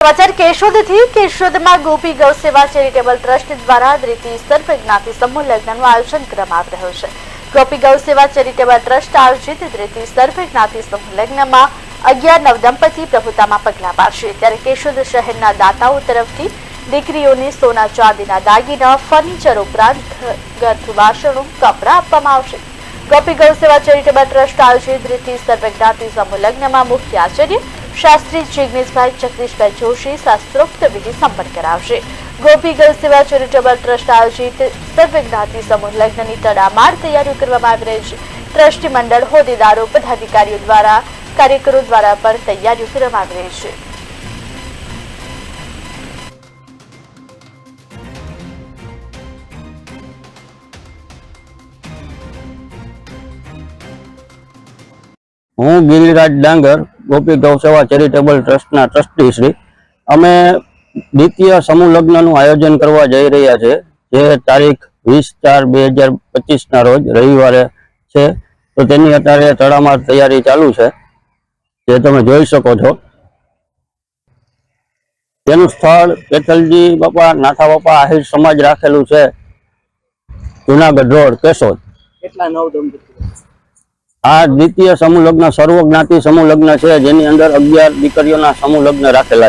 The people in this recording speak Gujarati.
સમાચાર કેશોદથી કેશોદમાં ગોપી ગૌ સેવા ચેરિટેબલ ટ્રસ્ટ દ્વારા દ્વિતીય સર્વ જ્ઞાતિ સમૂહ લગ્નનું આયોજન કરવામાં આવી રહ્યું છે. ગોપી ગૌ સેવા ચેરિટેબલ ટ્રસ્ટ આયોજિત દ્વિતીય સર્વ જ્ઞાતિ સમૂહ લગ્નમાં અગિયાર નવ દંપતી પ્રભુતામાં પગલા પાડશે. ત્યારે કેશોદ શહેરના દાતાઓ તરફથી દીકરીઓને સોના ચાંદીના દાગીના, ફર્નિચર ઉપરાંત ઘરગથ્થુ વાસણો, કપડાં આપવામાં આવશે. ગોપી ગૌ સેવા ચેરિટેબલ ટ્રસ્ટ આયોજિત દ્વિતીય સર્વજ્ઞાતિ સમૂહ લગ્નમાં મુખ્ય આચાર્ય શાસ્ત્રી જિગ્નેશભાઈ જગદીશભાઈ જોશી શાસ્ત્રોક્ત વિધિ સંપન્ન કરાવશે. Gopi girl Seva charitable trust આયોજિત સર્વજ્ઞાતિ સમૂહ લગ્નની તડામાર તૈયારીઓ કરવામાં આવી રહી છે. ટ્રસ્ટી મંડળ હોદ્દેદારો, પદાધિકારીઓ દ્વારા કાર્યકરો દ્વારા પણ તૈયારીઓ કરવામાં આવી રહી છે. હું ગિરિરાજ ડાંગર ગોપી ગૌ સેવા ચેરિટેબલ ટ્રસ્ટના ટ્રસ્ટી શ્રી. અમે દ્વિતીય સમૂહ લગ્નનું આયોજન કરવા જઈ રહ્યા છે, જે તારીખ વીસ ચાર બે હજાર પચીસના રોજ રવિવારે છે. તો તેની અત્યારે તડામાર તૈયારી ચાલુ છે, જે તમે જોઈ શકો છો. તેનું સ્થળ કેથલજી બાપા, નાથા બાપા આહિર સમાજ રાખેલું છે, જુનાગઢ રોડ, કેશોદ. કેટલા નવ દંપતી? આ દ્વિતીય સમૂહ લગ્ન સર્વ જ્ઞાતિ સમૂહ લગ્ન છે, જેની અંદર અગિયાર દીકરીઓના સમૂહ લગ્ન રાખેલા છે.